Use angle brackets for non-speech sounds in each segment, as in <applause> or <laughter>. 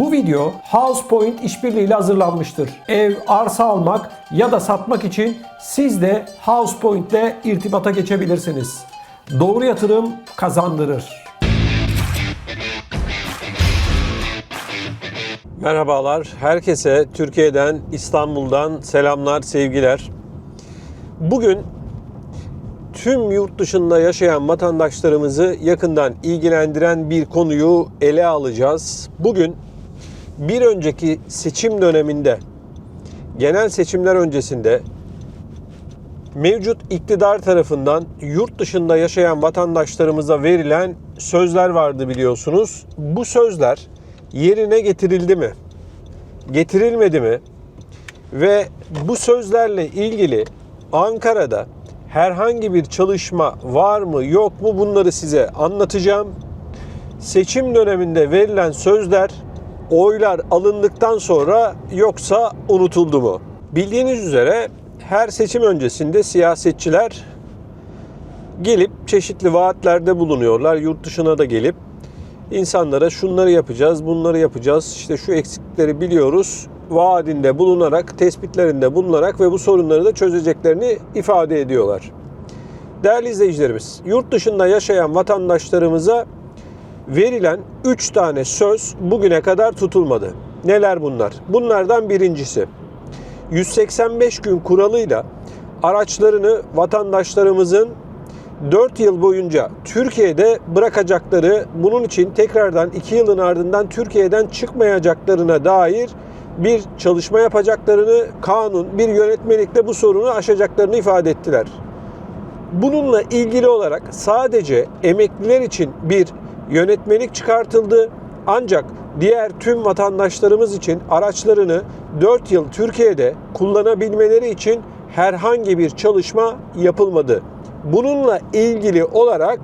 Bu video HousePoint işbirliğiyle hazırlanmıştır. Ev, arsa almak ya da satmak için siz de HousePoint ile irtibata geçebilirsiniz. Doğru yatırım kazandırır. Merhabalar, herkese Türkiye'den, İstanbul'dan selamlar, sevgiler. Bugün tüm yurt dışında yaşayan vatandaşlarımızı yakından ilgilendiren bir konuyu ele alacağız. Bugün bir önceki seçim döneminde, genel seçimler öncesinde mevcut iktidar tarafından yurt dışında yaşayan vatandaşlarımıza verilen sözler vardı biliyorsunuz. Bu sözler yerine getirildi mi? Getirilmedi mi? Ve bu sözlerle ilgili Ankara'da herhangi bir çalışma var mı yok mu bunları size anlatacağım. Seçim döneminde verilen sözler oylar alındıktan sonra yoksa unutuldu mu? Bildiğiniz üzere her seçim öncesinde siyasetçiler gelip çeşitli vaatlerde bulunuyorlar. Yurt dışına da gelip insanlara şunları yapacağız, bunları yapacağız, işte şu eksikleri biliyoruz vaadinde bulunarak, tespitlerinde bulunarak ve bu sorunları da çözeceklerini ifade ediyorlar. Değerli izleyicilerimiz, yurt dışında yaşayan vatandaşlarımıza verilen 3 tane söz bugüne kadar tutulmadı. Neler bunlar? Bunlardan birincisi 185 gün kuralıyla araçlarını vatandaşlarımızın 4 yıl boyunca Türkiye'de bırakacakları, bunun için tekrardan 2 yılın ardından Türkiye'den çıkmayacaklarına dair bir çalışma yapacaklarını, kanun, bir yönetmelikle bu sorunu aşacaklarını ifade ettiler. Bununla ilgili olarak sadece emekliler için bir yönetmelik çıkartıldı. Ancak diğer tüm vatandaşlarımız için araçlarını 4 yıl Türkiye'de kullanabilmeleri için herhangi bir çalışma yapılmadı. Bununla ilgili olarak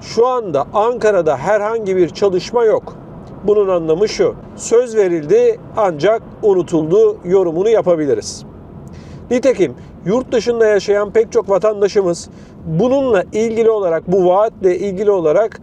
şu anda Ankara'da herhangi bir çalışma yok. Bunun anlamı şu. Söz verildi ancak unutuldu yorumunu yapabiliriz. Nitekim yurt dışında yaşayan pek çok vatandaşımız bununla ilgili olarak bu vaatle ilgili olarak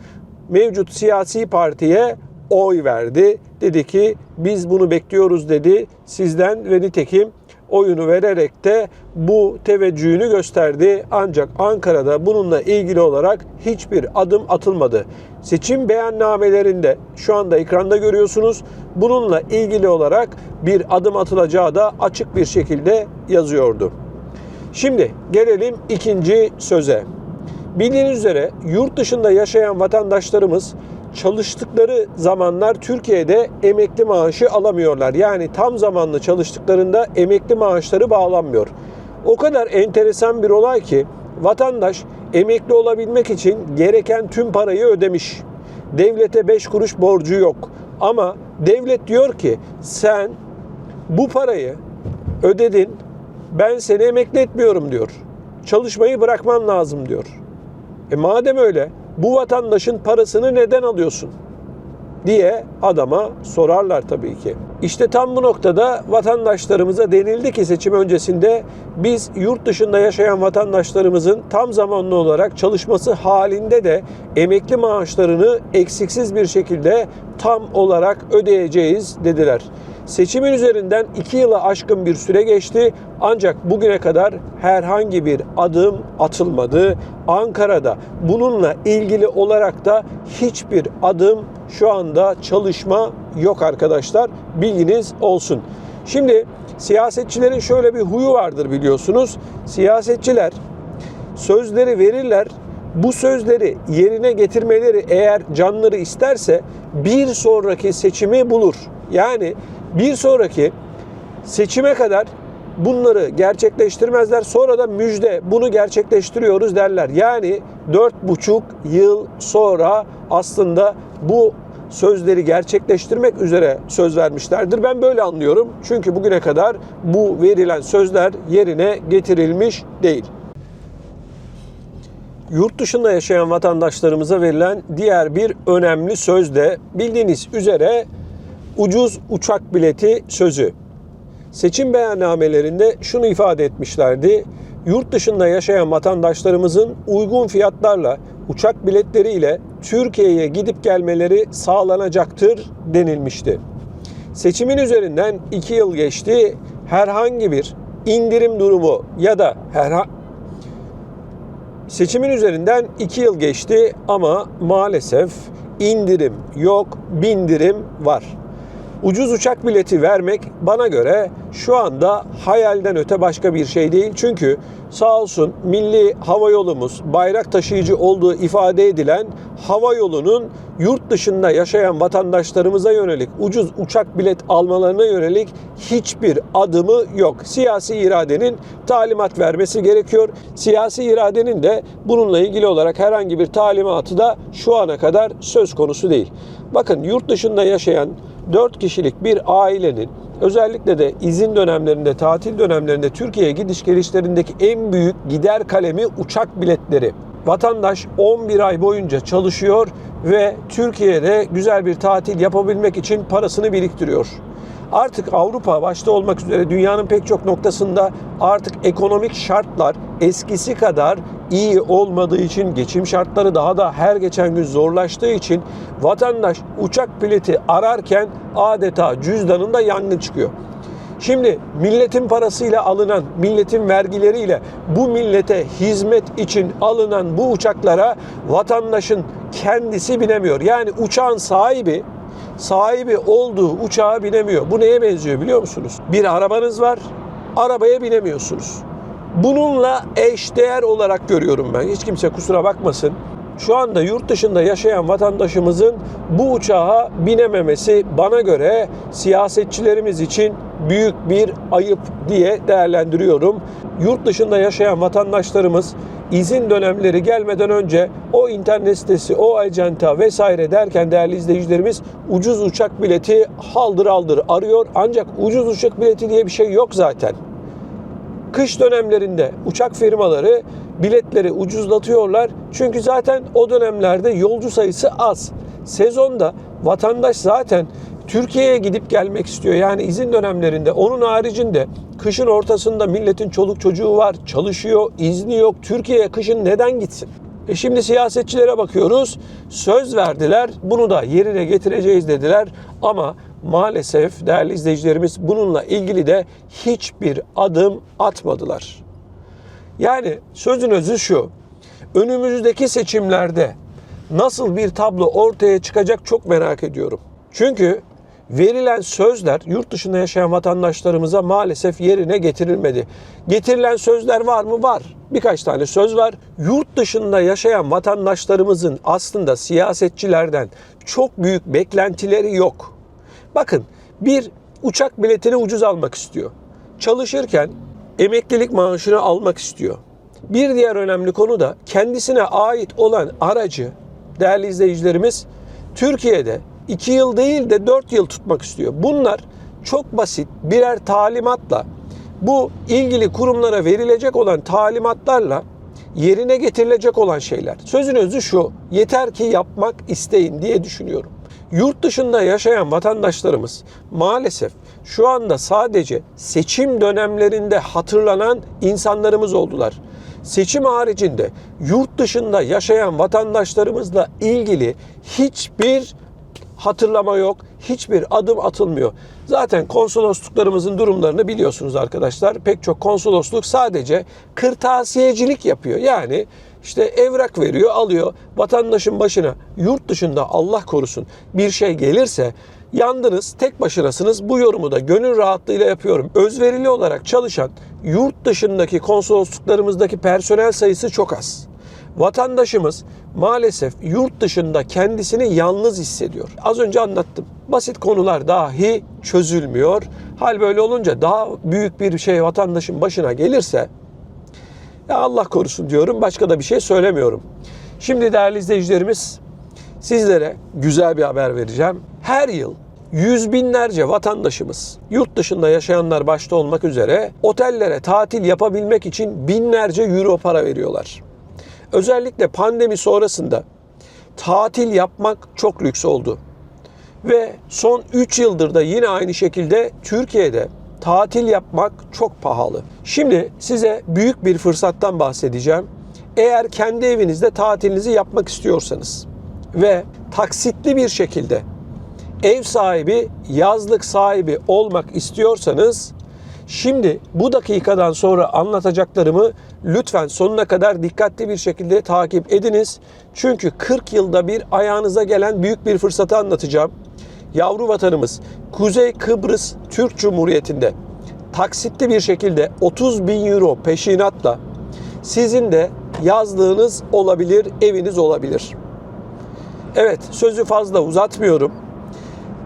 mevcut siyasi partiye oy verdi. Dedi ki biz bunu bekliyoruz dedi sizden ve nitekim oyunu vererek de bu teveccühünü gösterdi. Ancak Ankara'da bununla ilgili olarak hiçbir adım atılmadı. Seçim beyannamelerinde şu anda ekranda görüyorsunuz. Bununla ilgili olarak bir adım atılacağı da açık bir şekilde yazıyordu. Şimdi gelelim ikinci söze. Bildiğiniz üzere yurt dışında yaşayan vatandaşlarımız çalıştıkları zamanlar Türkiye'de emekli maaşı alamıyorlar. Yani tam zamanlı çalıştıklarında emekli maaşları bağlanmıyor. O kadar enteresan bir olay ki vatandaş emekli olabilmek için gereken tüm parayı ödemiş. Devlete 5 kuruş borcu yok. Ama devlet diyor ki sen bu parayı ödedin ben seni emekli etmiyorum diyor. Çalışmayı bırakman lazım diyor. E madem öyle bu vatandaşın parasını neden alıyorsun? diye adama sorarlar tabii ki. İşte tam bu noktada vatandaşlarımıza denildi ki seçim öncesinde biz yurt dışında yaşayan vatandaşlarımızın tam zamanlı olarak çalışması halinde de emekli maaşlarını eksiksiz bir şekilde tam olarak ödeyeceğiz dediler. Seçimin üzerinden 2 yıla aşkın bir süre geçti ancak bugüne kadar herhangi bir adım atılmadı. Ankara'da bununla ilgili olarak da hiçbir adım şu anda çalışma yok arkadaşlar. Bilginiz olsun. Şimdi siyasetçilerin şöyle bir huyu vardır biliyorsunuz. Siyasetçiler sözleri verirler. Bu sözleri yerine getirmeleri eğer canları isterse bir sonraki seçimi bulur. Yani bir sonraki seçime kadar bunları gerçekleştirmezler. Sonra da müjde bunu gerçekleştiriyoruz derler. Yani dört buçuk yıl sonra aslında bu sözleri gerçekleştirmek üzere söz vermişlerdir. Ben böyle anlıyorum. Çünkü bugüne kadar bu verilen sözler yerine getirilmiş değil. Yurt dışında yaşayan vatandaşlarımıza verilen diğer bir önemli söz de bildiğiniz üzere ucuz uçak bileti sözü. Seçim beyannamelerinde şunu ifade etmişlerdi. Yurt dışında yaşayan vatandaşlarımızın uygun fiyatlarla uçak biletleriyle Türkiye'ye gidip gelmeleri sağlanacaktır denilmişti. seçimin üzerinden 2 yıl geçti. Herhangi bir indirim durumu ya da herhangi Seçimin üzerinden 2 yıl geçti ama maalesef indirim yok, bindirim var. Ucuz uçak bileti vermek bana göre şu anda hayalden öte başka bir şey değil. Çünkü sağ olsun milli hava yolumuz bayrak taşıyıcı olduğu ifade edilen hava yolunun yurt dışında yaşayan vatandaşlarımıza yönelik ucuz uçak bilet almalarına yönelik hiçbir adımı yok. Siyasi iradenin talimat vermesi gerekiyor. Siyasi iradenin de bununla ilgili olarak herhangi bir talimatı da şu ana kadar söz konusu değil. Bakın yurt dışında yaşayan 4 kişilik bir ailenin özellikle de izin dönemlerinde, tatil dönemlerinde Türkiye'ye gidiş gelişlerindeki en büyük gider kalemi uçak biletleri. Vatandaş 11 ay boyunca çalışıyor ve Türkiye'de güzel bir tatil yapabilmek için parasını biriktiriyor. Artık Avrupa başta olmak üzere dünyanın pek çok noktasında artık ekonomik şartlar eskisi kadar iyi olmadığı için geçim şartları daha da her geçen gün zorlaştığı için vatandaş uçak bileti ararken adeta cüzdanında yangın çıkıyor. Şimdi milletin parasıyla alınan, milletin vergileriyle bu millete hizmet için alınan bu uçaklara vatandaşın kendisi binemiyor. Yani uçağın sahibi sahibi olduğu uçağa binemiyor. Bu neye benziyor biliyor musunuz? Bir arabanız var, arabaya binemiyorsunuz. Bununla eşdeğer olarak görüyorum ben. Hiç kimse kusura bakmasın. Şu anda yurt dışında yaşayan vatandaşımızın bu uçağa binememesi bana göre siyasetçilerimiz için büyük bir ayıp diye değerlendiriyorum. Yurt dışında yaşayan vatandaşlarımız izin dönemleri gelmeden önce o internet sitesi, o acenta vesaire derken değerli izleyicilerimiz ucuz uçak bileti haldır aldır arıyor. Ancak ucuz uçak bileti diye bir şey yok zaten. Kış dönemlerinde uçak firmaları biletleri ucuzlatıyorlar. Çünkü zaten o dönemlerde yolcu sayısı az. Sezonda vatandaş zaten Türkiye'ye gidip gelmek istiyor. Yani izin dönemlerinde onun haricinde kışın ortasında milletin çoluk çocuğu var, çalışıyor, izni yok. Türkiye'ye kışın neden gitsin? E şimdi siyasetçilere bakıyoruz. Söz verdiler. Bunu da yerine getireceğiz dediler. Ama maalesef değerli izleyicilerimiz bununla ilgili de hiçbir adım atmadılar. Yani sözün özü şu. Önümüzdeki seçimlerde nasıl bir tablo ortaya çıkacak çok merak ediyorum. Çünkü verilen sözler yurt dışında yaşayan vatandaşlarımıza maalesef yerine getirilmedi. Getirilen sözler var mı? Var. Birkaç tane söz var. Yurt dışında yaşayan vatandaşlarımızın aslında siyasetçilerden çok büyük beklentileri yok. Bakın bir uçak biletini ucuz almak istiyor. Çalışırken emeklilik maaşını almak istiyor. Bir diğer önemli konu da kendisine ait olan aracı değerli izleyicilerimiz Türkiye'de 2 yıl değil de 4 yıl tutmak istiyor. Bunlar çok basit birer talimatla bu ilgili kurumlara verilecek olan talimatlarla yerine getirilecek olan şeyler. Sözün özü şu. Yeter ki yapmak isteyin diye düşünüyorum. Yurt dışında yaşayan vatandaşlarımız maalesef şu anda sadece seçim dönemlerinde hatırlanan insanlarımız oldular. Seçim haricinde yurt dışında yaşayan vatandaşlarımızla ilgili hiçbir hatırlama yok, hiçbir adım atılmıyor. Zaten konsolosluklarımızın durumlarını biliyorsunuz arkadaşlar. Pek çok konsolosluk sadece kırtasiyecilik yapıyor. Yani işte evrak veriyor, alıyor. Vatandaşın başına yurt dışında Allah korusun bir şey gelirse yandınız, tek başınasınız. Bu yorumu da gönül rahatlığıyla yapıyorum. Özverili olarak çalışan yurt dışındaki konsolosluklarımızdaki personel sayısı çok az. Vatandaşımız maalesef yurt dışında kendisini yalnız hissediyor. Az önce anlattım. Basit konular dahi çözülmüyor. Hal böyle olunca daha büyük bir şey vatandaşın başına gelirse ya Allah korusun diyorum. Başka da bir şey söylemiyorum. Şimdi değerli izleyicilerimiz sizlere güzel bir haber vereceğim. Her yıl yüz binlerce vatandaşımız yurt dışında yaşayanlar başta olmak üzere otellere tatil yapabilmek için binlerce euro para veriyorlar. Özellikle pandemi sonrasında tatil yapmak çok lüks oldu. Ve son 3 yıldır da yine aynı şekilde Türkiye'de tatil yapmak çok pahalı. Şimdi size büyük bir fırsattan bahsedeceğim. Eğer kendi evinizde tatilinizi yapmak istiyorsanız ve taksitli bir şekilde ev sahibi, yazlık sahibi olmak istiyorsanız şimdi bu dakikadan sonra anlatacaklarımı lütfen sonuna kadar dikkatli bir şekilde takip ediniz. Çünkü 40 yılda bir ayağınıza gelen büyük bir fırsatı anlatacağım. Yavru vatanımız Kuzey Kıbrıs Türk Cumhuriyeti'nde taksitli bir şekilde 30 bin euro peşinatla sizin de yazlığınız olabilir, eviniz olabilir. Evet, sözü fazla uzatmıyorum.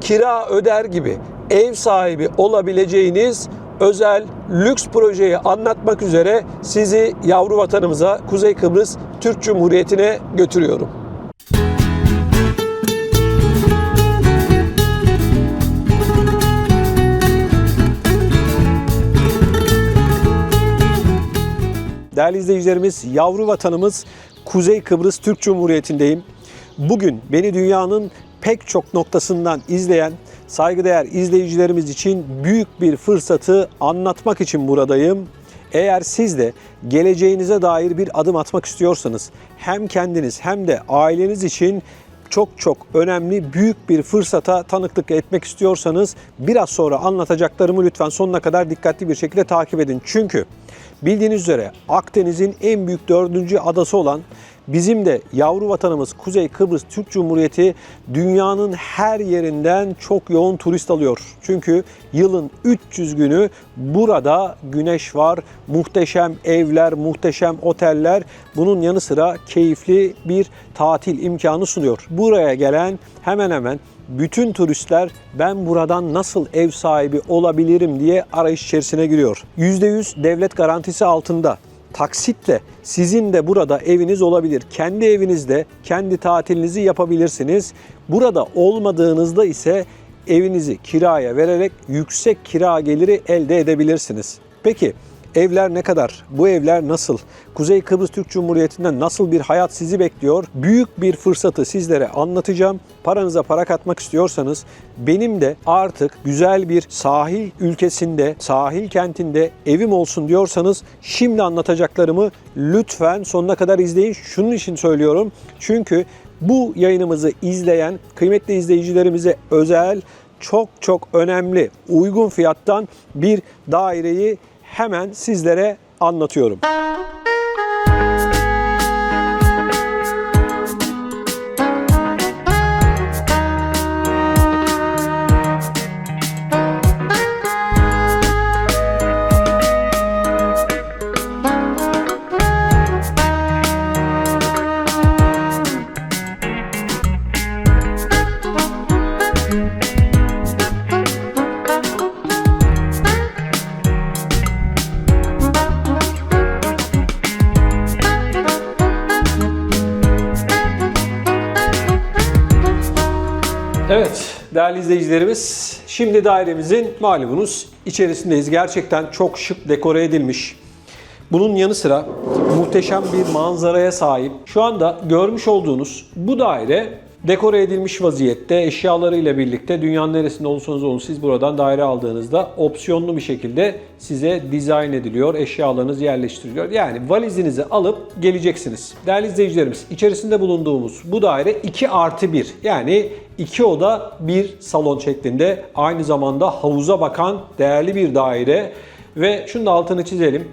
Kira öder gibi ev sahibi olabileceğiniz özel lüks projeyi anlatmak üzere sizi yavru vatanımıza Kuzey Kıbrıs Türk Cumhuriyeti'ne götürüyorum. Değerli izleyicilerimiz, yavru vatanımız Kuzey Kıbrıs Türk Cumhuriyeti'ndeyim. Bugün beni dünyanın pek çok noktasından izleyen saygıdeğer izleyicilerimiz için büyük bir fırsatı anlatmak için buradayım. Eğer siz de geleceğinize dair bir adım atmak istiyorsanız hem kendiniz hem de aileniz için çok çok önemli büyük bir fırsata tanıklık etmek istiyorsanız biraz sonra anlatacaklarımı lütfen sonuna kadar dikkatli bir şekilde takip edin. Çünkü bildiğiniz üzere Akdeniz'in en büyük dördüncü adası olan bizim de yavru vatanımız Kuzey Kıbrıs Türk Cumhuriyeti dünyanın her yerinden çok yoğun turist alıyor. Çünkü yılın 300 günü burada güneş var, muhteşem evler, muhteşem oteller, bunun yanı sıra keyifli bir tatil imkanı sunuyor. Buraya gelen hemen hemen bütün turistler ben buradan nasıl ev sahibi olabilirim diye arayış içerisine giriyor. %100 devlet garantisi altında taksitle sizin de burada eviniz olabilir. Kendi evinizde kendi tatilinizi yapabilirsiniz. Burada olmadığınızda ise evinizi kiraya vererek yüksek kira geliri elde edebilirsiniz. Peki Evler ne kadar? Bu evler nasıl? Kuzey Kıbrıs Türk Cumhuriyeti'nde nasıl bir hayat sizi bekliyor? Büyük bir fırsatı sizlere anlatacağım. Paranıza para katmak istiyorsanız benim de artık güzel bir sahil ülkesinde, sahil kentinde evim olsun diyorsanız şimdi anlatacaklarımı lütfen sonuna kadar izleyin. Şunun için söylüyorum. Çünkü bu yayınımızı izleyen kıymetli izleyicilerimize özel çok çok önemli uygun fiyattan bir daireyi hemen sizlere anlatıyorum. İzleyicilerimiz şimdi dairemizin malumunuz içerisindeyiz. Gerçekten çok şık dekore edilmiş. Bunun yanı sıra muhteşem bir manzaraya sahip. Şu anda görmüş olduğunuz bu daire dekore edilmiş vaziyette eşyalarıyla birlikte dünyanın neresinde olursanız olun siz buradan daire aldığınızda opsiyonlu bir şekilde size dizayn ediliyor, eşyalarınız yerleştiriliyor. Yani valizinizi alıp geleceksiniz. Değerli izleyicilerimiz içerisinde bulunduğumuz bu daire 2 artı 1 yani 2 oda bir salon şeklinde aynı zamanda havuza bakan değerli bir daire ve şunu da altını çizelim.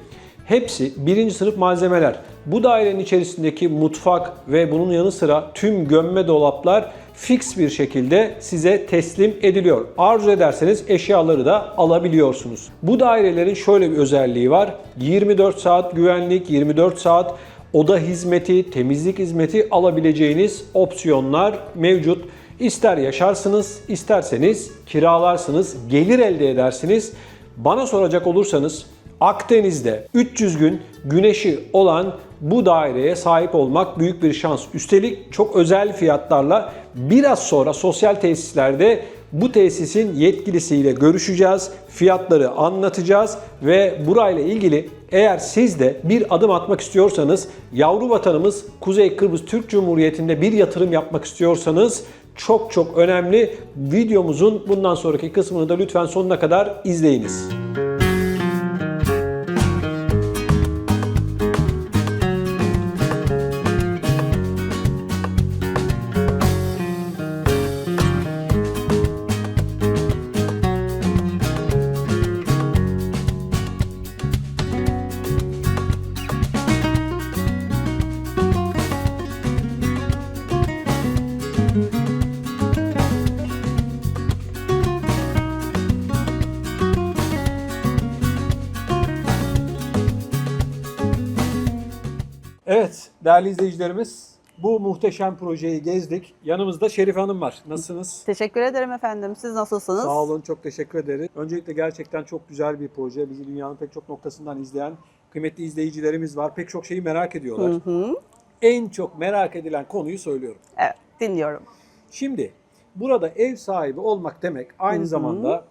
Hepsi birinci sınıf malzemeler. Bu dairenin içerisindeki mutfak ve bunun yanı sıra tüm gömme dolaplar fix bir şekilde size teslim ediliyor. Arzu ederseniz eşyaları da alabiliyorsunuz. Bu dairelerin şöyle bir özelliği var. 24 saat güvenlik, 24 saat oda hizmeti, temizlik hizmeti alabileceğiniz opsiyonlar mevcut. İster yaşarsınız, isterseniz kiralarsınız, gelir elde edersiniz. Bana soracak olursanız Akdeniz'de 300 gün güneşi olan bu daireye sahip olmak büyük bir şans. Üstelik çok özel fiyatlarla biraz sonra sosyal tesislerde bu tesisin yetkilisiyle görüşeceğiz, fiyatları anlatacağız ve burayla ilgili eğer siz de bir adım atmak istiyorsanız, yavru vatanımız Kuzey Kıbrıs Türk Cumhuriyeti'nde bir yatırım yapmak istiyorsanız çok çok önemli. Videomuzun bundan sonraki kısmını da lütfen sonuna kadar izleyiniz. Evet değerli izleyicilerimiz bu muhteşem projeyi gezdik. Yanımızda Şerif Hanım var. Nasılsınız? Teşekkür ederim efendim. Siz nasılsınız? Sağ olun çok teşekkür ederim. Öncelikle gerçekten çok güzel bir proje. Bizi dünyanın pek çok noktasından izleyen kıymetli izleyicilerimiz var. Pek çok şeyi merak ediyorlar. Hı hı. En çok merak edilen konuyu söylüyorum. Evet, dinliyorum. Şimdi burada ev sahibi olmak demek aynı zamanda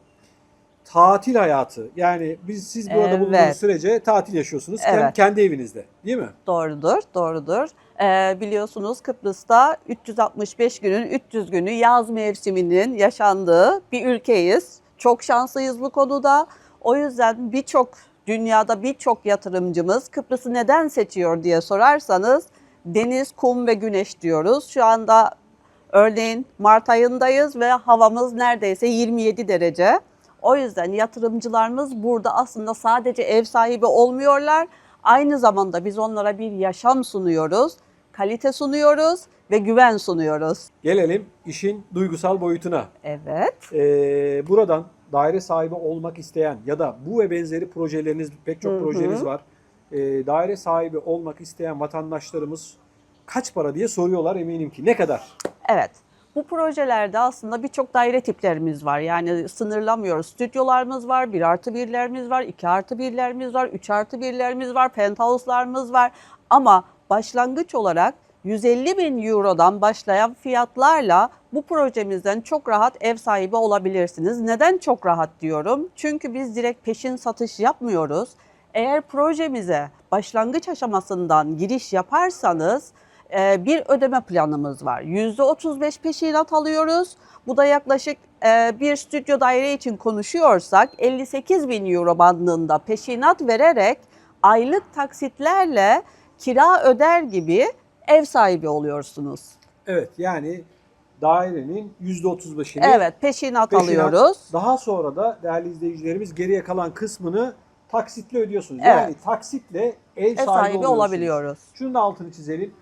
tatil hayatı. Yani biz siz burada Evet. bulunduğunuz sürece tatil yaşıyorsunuz Evet. kendi evinizde, değil mi? Doğrudur, doğrudur. Ee, biliyorsunuz Kıbrıs'ta 365 günün 300 günü yaz mevsiminin yaşandığı bir ülkeyiz. Çok şanslıyız bu konuda. O yüzden birçok dünyada birçok yatırımcımız Kıbrıs'ı neden seçiyor diye sorarsanız deniz, kum ve güneş diyoruz. Şu anda örneğin Mart ayındayız ve havamız neredeyse 27 derece. O yüzden yatırımcılarımız burada aslında sadece ev sahibi olmuyorlar. Aynı zamanda biz onlara bir yaşam sunuyoruz, kalite sunuyoruz ve güven sunuyoruz. Gelelim işin duygusal boyutuna. Evet. Ee, buradan daire sahibi olmak isteyen ya da bu ve benzeri projeleriniz pek çok Hı hı. projeniz var. Ee, daire sahibi olmak isteyen vatandaşlarımız kaç para diye soruyorlar eminim ki. Ne kadar? Evet. Bu projelerde aslında birçok daire tiplerimiz var. Yani sınırlamıyoruz. Stüdyolarımız var, 1 artı 1'lerimiz var, 2 artı 1'lerimiz var, 3 artı 1'lerimiz var, penthouse'larımız var. Ama başlangıç olarak 150 bin Euro'dan başlayan fiyatlarla bu projemizden çok rahat ev sahibi olabilirsiniz. Neden çok rahat diyorum? Çünkü biz direkt peşin satış yapmıyoruz. Eğer projemize başlangıç aşamasından giriş yaparsanız bir ödeme planımız var. %35 peşinat alıyoruz. Bu da yaklaşık e, bir stüdyo daire için konuşuyorsak 58 bin euro bandında peşinat vererek aylık taksitlerle kira öder gibi ev sahibi oluyorsunuz. Evet yani dairenin %35'ini Evet peşinat, peşinat, alıyoruz. Daha sonra da değerli izleyicilerimiz geriye kalan kısmını taksitle ödüyorsunuz. Evet. Yani taksitle ev, Ev sahibi, sahibi olabiliyoruz. Şunun da altını çizelim.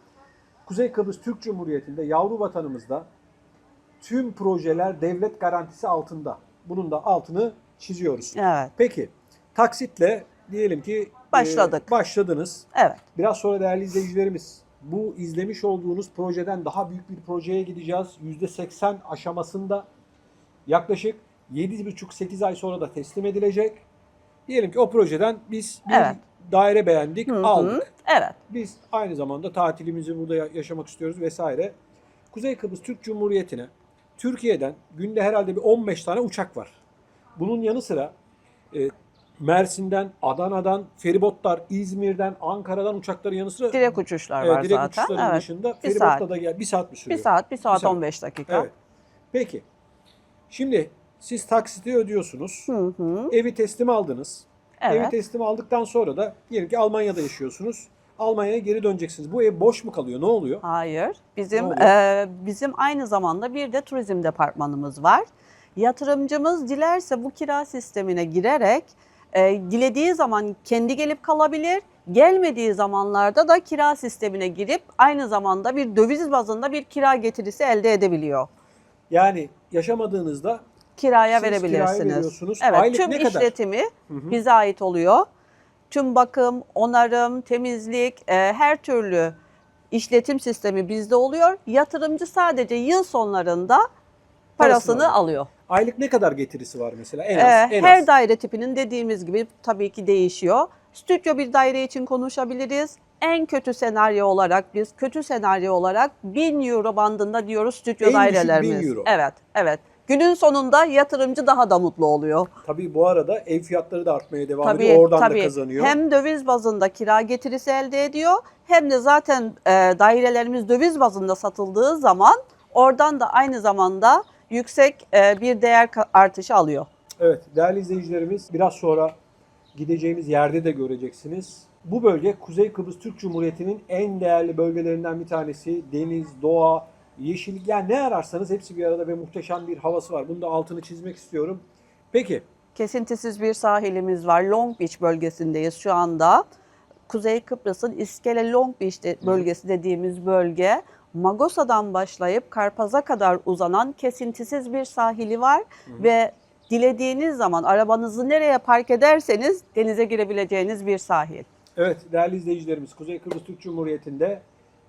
Kuzey Kıbrıs Türk Cumhuriyeti'nde yavru vatanımızda tüm projeler devlet garantisi altında. Bunun da altını çiziyoruz. Evet. Peki taksitle diyelim ki e, Başladık. başladınız. Evet. Biraz sonra değerli izleyicilerimiz bu izlemiş olduğunuz projeden daha büyük bir projeye gideceğiz. %80 aşamasında yaklaşık 7,5-8 ay sonra da teslim edilecek. Diyelim ki o projeden biz bir Evet. Daire beğendik, Hı hı. aldık. Evet. Biz aynı zamanda tatilimizi burada ya- yaşamak istiyoruz vesaire. Kuzey Kıbrıs Türk Cumhuriyeti'ne Türkiye'den günde herhalde bir 15 tane uçak var. Bunun yanı sıra e, Mersin'den, Adana'dan, feribotlar, İzmir'den, Ankara'dan uçakların yanı sıra Direkt uçuşlar e, var direkt zaten. uçuşların Evet. dışında Bir feribotla saat. da gel bir saat mi sürüyor? Bir saat, bir saat, Bir saat. 15 dakika. Evet. Peki. Şimdi siz taksiti ödüyorsunuz. Hı hı. Evi teslim aldınız. Evi Evet. teslim aldıktan sonra da diyelim ki Almanya'da yaşıyorsunuz. Almanya'ya geri döneceksiniz. Bu ev boş mu kalıyor? Ne oluyor? Hayır. Bizim e, bizim aynı zamanda bir de turizm departmanımız var. Yatırımcımız dilerse bu kira sistemine girerek e, dilediği zaman kendi gelip kalabilir. Gelmediği zamanlarda da kira sistemine girip aynı zamanda bir döviz bazında bir kira getirisi elde edebiliyor. Yani yaşamadığınızda Kiraya Siz kiraya verebilirsiniz. veriyorsunuz. Evet, Aylık tüm ne kadar? işletimi bize ait oluyor. Tüm bakım, onarım, temizlik, e, her türlü işletim sistemi bizde oluyor. Yatırımcı sadece yıl sonlarında parasını alıyor. alıyor. aylık ne kadar getirisi var mesela? En Ee, az. en her az. daire tipinin dediğimiz gibi tabii ki değişiyor. Stüdyo bir daire için konuşabiliriz. En kötü senaryo olarak biz kötü senaryo olarak 1000 euro bandında diyoruz stüdyo En düşük dairelerimiz. 1000 euro. Evet, evet. Günün sonunda yatırımcı daha da mutlu oluyor. Tabii bu arada ev fiyatları da artmaya devam Tabii, ediyor. Oradan tabii. da kazanıyor. Hem döviz bazında kira getirisi elde ediyor hem de zaten e, dairelerimiz döviz bazında satıldığı zaman oradan da aynı zamanda yüksek e, bir değer artışı alıyor. Evet değerli izleyicilerimiz biraz sonra gideceğimiz yerde de göreceksiniz. Bu bölge Kuzey Kıbrıs Türk Cumhuriyeti'nin en değerli bölgelerinden bir tanesi. Deniz, doğa, yeşillik yani ne ararsanız hepsi bir arada ve muhteşem bir havası var. Bunu da altını çizmek istiyorum. Peki Kesintisiz bir sahilimiz var. Long Beach bölgesindeyiz şu anda. Kuzey Kıbrıs'ın İskele Long Beach de- bölgesi dediğimiz bölge Magosa'dan başlayıp Karpaz'a kadar uzanan kesintisiz bir sahili var ve dilediğiniz zaman arabanızı nereye park ederseniz denize girebileceğiniz bir sahil. Evet değerli izleyicilerimiz Kuzey Kıbrıs Türk Cumhuriyeti'nde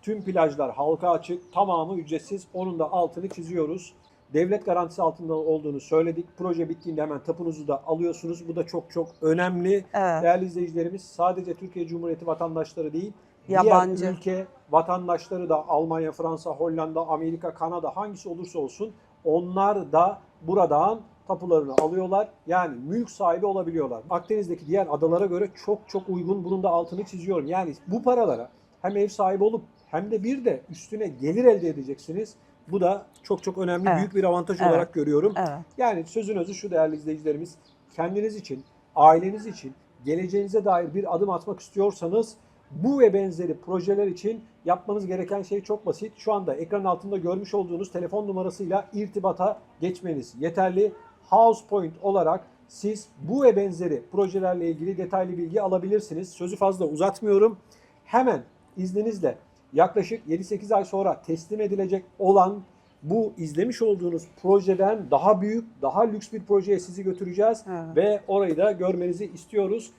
tüm plajlar halka açık, tamamı ücretsiz. Onun da altını çiziyoruz. Devlet garantisi altında olduğunu söyledik. Proje bittiğinde hemen tapunuzu da alıyorsunuz. Bu da çok çok önemli. Evet. Değerli izleyicilerimiz sadece Türkiye Cumhuriyeti vatandaşları değil, Yabancı. diğer ülke vatandaşları da Almanya, Fransa, Hollanda, Amerika, Kanada hangisi olursa olsun onlar da buradan tapularını alıyorlar. Yani mülk sahibi olabiliyorlar. Akdeniz'deki diğer adalara göre çok çok uygun. Bunun da altını çiziyorum. Yani bu paralara hem ev sahibi olup hem de bir de üstüne gelir elde edeceksiniz. Bu da çok çok önemli, Evet. büyük bir avantaj Evet. olarak görüyorum. Evet. Yani sözün özü şu değerli izleyicilerimiz. Kendiniz için, aileniz için, geleceğinize dair bir adım atmak istiyorsanız bu ve benzeri projeler için yapmanız gereken şey çok basit. Şu anda ekran altında görmüş olduğunuz telefon numarasıyla irtibata geçmeniz yeterli. House Point olarak siz bu ve benzeri projelerle ilgili detaylı bilgi alabilirsiniz. Sözü fazla uzatmıyorum. Hemen izninizle yaklaşık 7-8 ay sonra teslim edilecek olan bu izlemiş olduğunuz projeden daha büyük, daha lüks bir projeye sizi götüreceğiz Evet. ve orayı da görmenizi istiyoruz.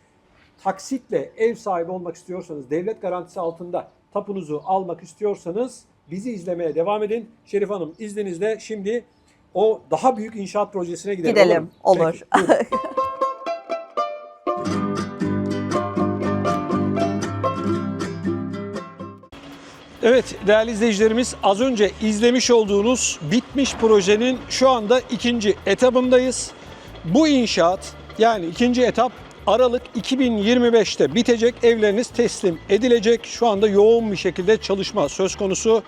Taksitle ev sahibi olmak istiyorsanız, devlet garantisi altında tapunuzu almak istiyorsanız bizi izlemeye devam edin. Şerif Hanım izninizle şimdi o daha büyük inşaat projesine gidelim. Gidelim, olur. olur. Peki, <laughs> Evet değerli izleyicilerimiz az önce izlemiş olduğunuz bitmiş projenin şu anda ikinci etabındayız. Bu inşaat yani ikinci etap Aralık 2025'te bitecek. Evleriniz teslim edilecek. Şu anda yoğun bir şekilde çalışma söz konusu.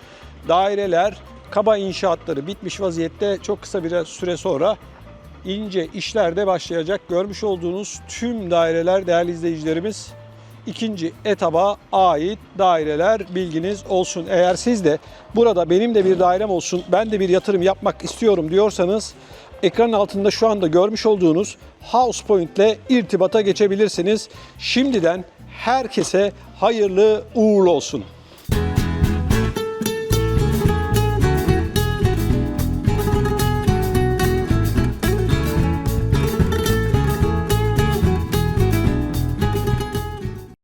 Daireler, kaba inşaatları bitmiş vaziyette. Çok kısa bir süre sonra ince işler de başlayacak. Görmüş olduğunuz tüm daireler değerli izleyicilerimiz ikinci etaba ait daireler bilginiz olsun. Eğer siz de burada benim de bir dairem olsun, ben de bir yatırım yapmak istiyorum diyorsanız ekranın altında şu anda görmüş olduğunuz House Point ile irtibata geçebilirsiniz. Şimdiden herkese hayırlı uğurlu olsun.